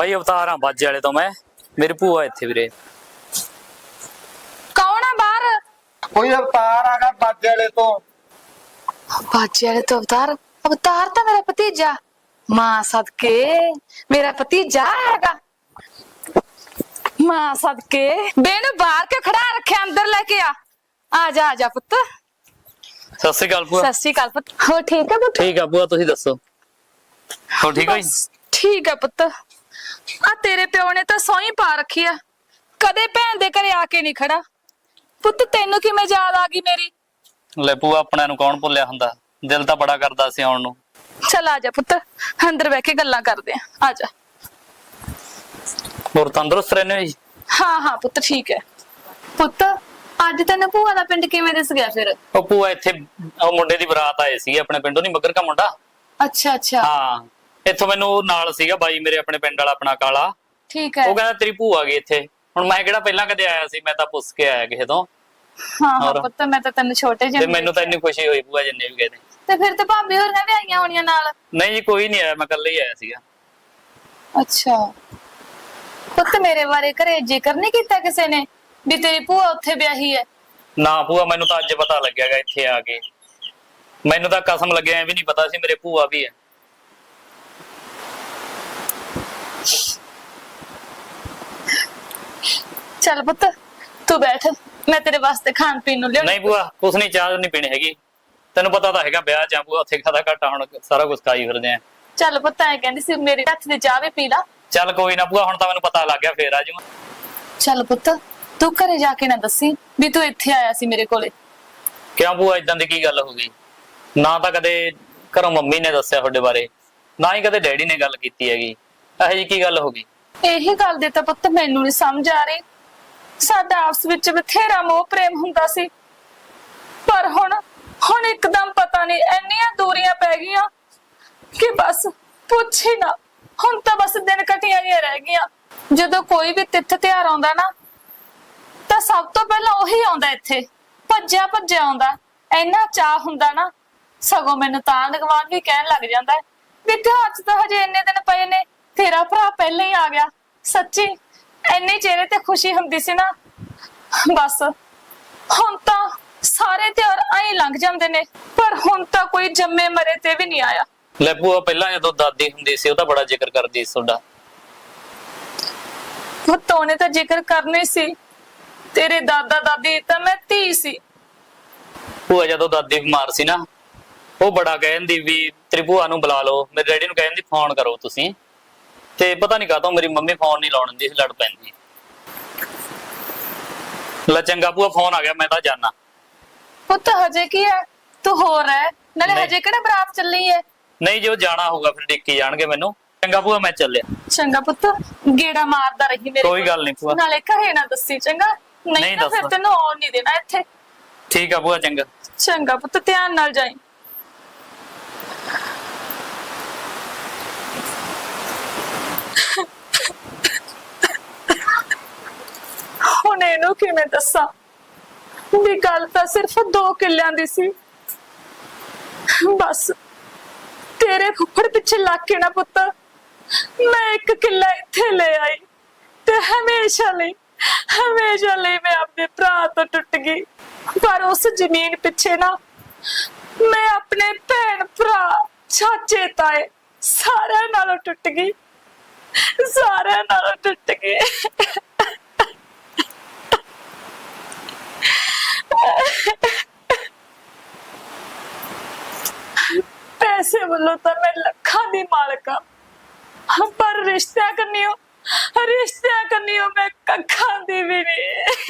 ਬਾਈ ਅਵਤਾਰਾਂ ਬਾਜੇ ਵਾਲੇ ਤੋਂ ਮੈਂ। ਮੇਰੀ ਭੂਆ ਇੱਥੇ ਵੀਰੇ। ਕੌਣ ਆ ਬਾਹਰ? ਕੋਈ ਅਵਤਾਰ ਆਗਾ ਬਾਜੇ ਵਾਲੇ ਤੋਂ। ਬਾਜੇ ਵਾਲੇ ਤੋਂ ਅਵਤਾਰ? ਅਵਤਾਰ ਤਾਂ ਮੇਰਾ ਭਤੀਜਾ। ਮਾਂ ਸਦਕੇ ਮੇਰਾ ਭਤੀਜਾ ਹੈਗਾ। ਮਾਂ ਸਦਕੇ ਬੇਨ ਬਾਹਰ ਕੇ ਖੜਾ ਰੱਖਿਆ ਅੰਦਰ ਲੈ ਕੇ ਆ। ਆ ਜਾ ਆ ਜਾ ਪੁੱਤ। ਸਤਿ ਸ੍ਰੀ ਅਕਾਲ ਭੂਆ। ਸਤਿ ਸ਼੍ਰੀ ਅਕਾਲ ਪੁੱਤ। ਹੋ ਠੀਕ ਹੈ ਪੁੱਤ? ਠੀਕ ਆ ਭੂਆ ਤੁਸੀਂ ਦੱਸੋ। ਹੋ ਠੀਕ ਹੋ ਜੀ? ਬਸ, ਠੀਕ ਹੈ ਪੁੱਤ। ਆ ਤੇਰੇ ਪਿਓ ਨੇ ਤਾਂ ਸੌਂ ਪਾ ਰੱਖੀ ਆ। ਕਦੇ ਭੈਣ ਦੇ ਘਰੇ ਆ ਕੇ ਨਹੀਂ ਖੜਾ। ਪੁੱਤ ਤੈਨੂੰ ਕਿਵੇਂ ਯਾਦ ਆ ਗਈ ਮੇਰੀ? ਲੈ ਭੂਆ ਆਪਣਿਆਂ ਨੂੰ ਕੌਣ ਭੁੱਲਿਆ ਹੁੰਦਾ? ਦਿਲ ਤਾਂ ਬੜਾ ਕਰਦਾ ਸੀ ਆਉਣ ਨੂੰ। ਚਲ ਆ ਜਾ ਪੁੱਤ ਅੰਦਰ ਬਹਿ ਕੇ ਗੱਲਾਂ ਕਰਦੇ ਆ। ਆ ਜਾ। ਹੋਰ ਤੰਦਰੁਸਤ ਰਹਿੰਦੇ ਹੋ ਜੀ? ਹਾਂ ਹਾਂ ਪੁੱਤ ਠੀਕ ਹੈ। ਪੁੱਤ ਅੱਜ ਤੈਨੂੰ ਭੂਆ ਦਾ ਪਿੰਡ ਕਿਵੇਂ ਦਿਸ ਗਿਆ ਫਿਰ? ਉਹ ਭੂਆ ਇੱਥੇ ਉਹ ਮੁੰਡੇ ਦੀ ਬਰਾਤ ਆਏ ਸੀ ਆਪਣੇ ਪਿੰਡੋਂ ਨਹੀਂ ਮੱਗਰ ਕਾ ਮੁੰਡਾ? ਅੱਛਾ ਅੱਛਾ। ਹਾਂ। ਇੱਥੋਂ ਮੈਨੂੰ ਨਾਲ ਸੀਗਾ ਬਾਈ ਮੇਰੇ ਆਪਣੇ ਪਿੰਡ ਵਾਲਾ ਆਪਣਾ ਕਾਲਾ। ਠੀਕ ਹੈ। ਉਹ ਕਹਿੰਦਾ ਤੇਰੀ ਭੂਆ ਗਈ ਇੱਥੇ। ਹੁਣ ਮੈਂ ਕਿਹੜਾ ਪਹਿਲਾਂ ਕਦੇ ਆਇਆ ਸੀ? ਮੈਂ ਤਾਂ ਪੁੱਛ ਕੇ ਆਇਆ ਕਿਸੇ ਤੋਂ। ਹਾਂ ਹੋਰ? ਪੁੱਤ ਮੈਂ ਤਾਂ ਤੈਨੂੰ ਛੋਟੇ ਤੇ ਜਿਹੇ ਮੈਨੂੰ ਤਾਂ ਇੰਨੀ ਖੁਸ਼ੀ ਹੋਈ ਭੂਆ ਜਿੰਨੇ ਵੀ ਗਏ ਨੇ। ਤੇ ਫਿਰ ਤੇ ਭਾਬੀ ਹੋਰਾਂ ਵੀ ਆਈਆਂ ਹੋਣੀਆਂ ਨਾਲ? ਨਹੀਂ ਜੀ ਕੋਈ ਨਹੀਂ ਆਇਆ ਮੈਂ ਇਕੱਲਾ ਹੀ ਆਇਆ ਸੀਗਾ। ਅੱਛਾ। ਪੁੱਤ ਮੇਰੇ ਬਾਰੇ ਘਰੇ ਜ਼ਿਕਰ ਨਹੀਂ ਕੀਤਾ ਕਿਸੇ ਨੇ ਵੀ ਤੇਰੀ ਭੂਆ ਉੱਥੇ ਵਿਆਹੀ ਹੈ? ਨਾ ਭੂਆ ਮੈਨੂੰ ਤਾਂ ਅੱਜ ਪਤਾ ਲੱਗਿਆਗਾ ਇੱਥੇ ਆ ਕੇ। ਮੈਨੂੰ ਤਾਂ ਕਸਮ ਲੱਗਿਆ ਐ ਵੀ ਨਹੀਂ ਪਤਾ ਸੀ ਮੇਰੇ ਭੂਆ ਵੀ ਹੈ। ਚੱਲ ਪੁੱਤ ਤੂੰ ਬੈਠ ਮੈਂ ਤੇਰੇ ਵਾਸਤੇ ਖਾਣ ਪੀਣ ਨੂੰ ਲਿਆਉਂ ਨਹੀਂ ਭੂਆ ਕੁਛ ਨਹੀਂ ਚਾਹ ਨਹੀਂ ਪੀਣੀ ਹੈਗੀ। ਤੈਨੂੰ ਪਤਾ ਤਾਂ ਹੈਗਾ ਵਿਆਹ ਜਾਂ ਭੂਆ ਉੱਥੇ ਖਾਦਾ ਘਾਟਾ ਹੁਣ ਸਾਰਾ ਕੁਝ ਖਾਈ ਫਿਰਦੇ ਆ। ਚੱਲ ਪੁੱਤ ਐ ਕਹਿੰਦੀ ਸੀ ਮੇਰੇ ਹੱਥ ਦੀ ਚਾਹ ਵੀ ਪੀ ਲਾ। ਚੱਲ ਕੋਈ ਨਾ ਭੂਆ ਹੁਣ ਤਾਂ ਮੈਨੂੰ ਪਤਾ ਲੱਗ ਗਿਆ ਫੇਰ ਆ ਜਾਊਂ ਚੱਲ ਪੁੱਤ ਤੂੰ ਘਰੇ ਜਾ ਕੇ ਨਾ ਦੱਸੀ ਵੀ ਤੂੰ ਇੱਥੇ ਆਇਆ ਸੀ ਮੇਰੇ ਕੋਲੇ। ਕਿਉਂ ਭੂਆ ਇਦਾਂ ਦੀ ਕੀ ਗੱਲ ਹੋ ਗਈ? ਨਾ ਤਾਂ ਕਦੇ ਘਰੋਂ ਮੰਮੀ ਨੇ ਦੱਸਿਆ ਤੁਹਾਡੇ ਬਾਰੇ ਨਾ ਹੀ ਕਦੇ ਡੈਡੀ ਨੇ ਗੱਲ ਕੀਤੀ ਹੈਗੀ। ਇਹੋ ਜੀ ਕੀ ਗੱਲ ਹੋ ਗਈ? ਇਹੀ ਗੱਲ ਦੇ ਤਾਂ ਪੁੱਤ ਮੈਨੂੰ ਨਹੀਂ ਸਮਝ ਆ ਰਹੀ। ਸਾਡਾ ਆਪਸ ਵਿੱਚ ਬਥੇਰਾ ਮੋਹ ਪ੍ਰੇਮ ਹੁੰਦਾ ਸੀ। ਪਰ ਹੁਣ ਹੁਣ ਇੱਕਦਮ ਪਤਾ ਨਹੀਂ ਇੰਨੀਆਂ ਦੂਰੀਆਂ ਪੈ ਗਈਆਂ ਕਿ ਬਸ ਪੁੱਛ ਹੀ ਨਾ। ਹੁਣ ਤਾਂ ਬਸ ਦਿਨ ਕਟੀਆਂ ਹੀ ਰਹਿ ਗਈਆਂ। ਜਦੋਂ ਕੋਈ ਵੀ ਤਿੱਥ ਤਿਉਹਾਰ ਆਉਂਦਾ ਨਾ, ਤਾਂ ਸਭ ਤੋਂ ਪਹਿਲਾਂ ਉਹੀ ਆਉਂਦਾ ਇੱਥੇ। ਭੱਜਿਆ ਭੱਜਿਆ ਆਉਂਦਾ। ਇੰਨਾ ਚਾਹ ਹੁੰਦਾ ਨਾ, ਸਗੋਂ ਮੈਨੂੰ ਤਾਂ ਨਗਵਾਨ ਵੀ ਕਹਿਣ ਲੱਗ ਜਾਂਦਾ ਵੀ ਤਿਉਹਾਰ 'ਚ ਤਾਂ ਹਜੇ ਇੰਨੇ ਦਿਨ ਪਏ ਨੇ, ਤੇਰਾ ਭਰਾ ਪਹਿਲਾਂ ਹੀ ਆ ਗਿਆ। ਸੱਚੀ ਇੰਨੇ ਚਿਹਰੇ ਤੇ ਖੁਸ਼ੀ ਹੁੰਦੀ ਸੀ ਨਾ ਬਸ। ਹੁਣ ਤਾਂ ਸਾਰੇ ਤਿਉਹਾਰ ਐਂ ਲੰਘ ਜਾਂਦੇ ਨੇ ਪਰ ਹੁਣ ਤਾਂ ਕੋਈ ਜੰਮੇ ਮਰੇ ਤੇ ਵੀ ਨਹੀਂ ਆਇਆ। ਲੈ ਭੂਆ ਪਹਿਲਾਂ ਜਦੋਂ ਦਾਦੀ ਹੁੰਦੀ ਸੀ ਉਹ ਤਾਂ ਬੜਾ ਜ਼ਿਕਰ ਕਰਦੀ ਸੀ ਤੁਹਾਡਾ। ਪੁੱਤੋਂ ਨੇ ਤਾਂ ਜ਼ਿਕਰ ਕਰਨਾ ਸੀ। ਤੇਰੇ ਦਾਦਾ ਦਾਦੀ ਤਾਂ ਮੈਂ ਧੀ ਸੀ। ਭੂਆ ਜਦੋਂ ਦਾਦੀ ਬਿਮਾਰ ਸੀ ਨਾ ਉਹ ਬੜਾ ਕਹਿੰਦੀ ਵੀ ਤੇਰੀ ਭੂਆ ਨੂੰ ਬੁਲਾ ਲਓ ਮੇਰੇ ਡੈਡੀ ਨੂੰ ਕਹਿੰਦੀ ਫੋਨ ਕਰੋ ਤੁਸੀਂ। ਤੇ ਪਤਾ ਨਹੀਂ ਕਾਹਤੋਂ ਮੇਰੀ ਮੰਮੀ ਫੋਨ ਨਹੀਂ ਲਾਉਣ ਦਿੰਦੀ ਸੀ ਲੜ ਪੈਂਦੀ। ਲੈ ਚੰਗਾ ਭੂਆ ਫੋਨ ਆ ਗਿਆ ਮੈਂ ਤਾਂ ਜਾਣਾ ਪੁੱਤ ਹਜੇ ਕੀ ਹੈ? ਤੂੰ ਹੋਰ ਹੈ। ਨਾਲੇ ਨਹੀਂ। ਹਜੇ ਕਿਹੜਾ ਬਰਾਤ ਚੱਲੀ ਹੈ ਨਹੀਂ ਜੋ ਜਾਣਾ ਹੋਊਗਾ ਫਿਰ ਡਿੱਕੀ ਜਾਣਗੇ ਮੈਨੂੰ। ਚੰਗਾ ਭੂਆ ਮੈਂ ਚੱਲਿਆ। ਚੰਗਾ ਪੁੱਤ ਗੇੜਾ ਮਾਰਦਾ ਰਹੀ ਮੇਰੇ ਕੋਈ ਕੋਲ। ਗੱਲ ਨਹੀਂ ਭੂਆ। ਨਾਲੇ ਘਰੇ ਨਾ ਦੱਸੀ ਚੰਗਾ? ਨਹੀਂ ਨਹੀਂ ਤਾਂ ਫਿਰ ਦੱਸਣਾ। ਤੈਨੂੰ ਆਉਣ ਨਹੀਂ ਦੇਣਾ ਇੱਥੇ। ਠੀਕ ਆ ਭੂਆ ਚੰਗਾ। ਚੰਗਾ ਪੁੱਤ ਧਿਆਨ ਨਾਲ ਜਾਈ। ਹੁਣ ਇਹਨੂੰ ਕਿਵੇਂ ਦੱਸਾਂ? ਵੀ ਗੱਲ ਤਾਂ ਸਿਰਫ ਦੋ ਕਿੱਲਿਆਂ ਦੀ ਸੀ। ਬਸ, ਤੇਰੇ ਫੁੱਫੜ ਪਿੱਛੇ ਲੱਗ ਕੇ ਨਾ ਪੁੱਤ, ਮੈਂ ਇੱਕ ਕਿੱਲਾ ਇੱਥੇ ਲੈ ਆਈ ਤੇ ਹਮੇਸ਼ਾ ਲਈ ਹਮੇਸ਼ਾ ਲਈ ਮੈਂ ਆਪਣੇ ਭਰਾ ਤੋਂ ਟੁੱਟ ਗਈ। ਪਰ ਉਸ ਜ਼ਮੀਨ ਪਿੱਛੇ ਨਾ ਮੈਂ ਆਪਣੇ ਭੈਣ, ਭਰਾ, ਚਾਚੇ, ਤਾਏ ਸਾਰਿਆਂ ਨਾਲੋਂ ਟੁੱਟ ਗਈ। ਸਾਰਿਆਂ ਨਾਲੋਂ ਟੁੱਟ ਗਈ। ਪੈਸੇ ਵੱਲੋਂ ਤਾਂ ਮੈਂ ਲੱਖਾਂ ਦੀ ਮਾਲਕ ਹਾਂ। ਪਰ ਰਿਸ਼ਤਿਆਂ ਕਰਨੀਓ ਰਿਸ਼ਤਿਆਂ ਕਰਨੀਓ ਮੈਂ ਕੱਖਾਂ ਦੀ ਵੀ ਨਹੀਂ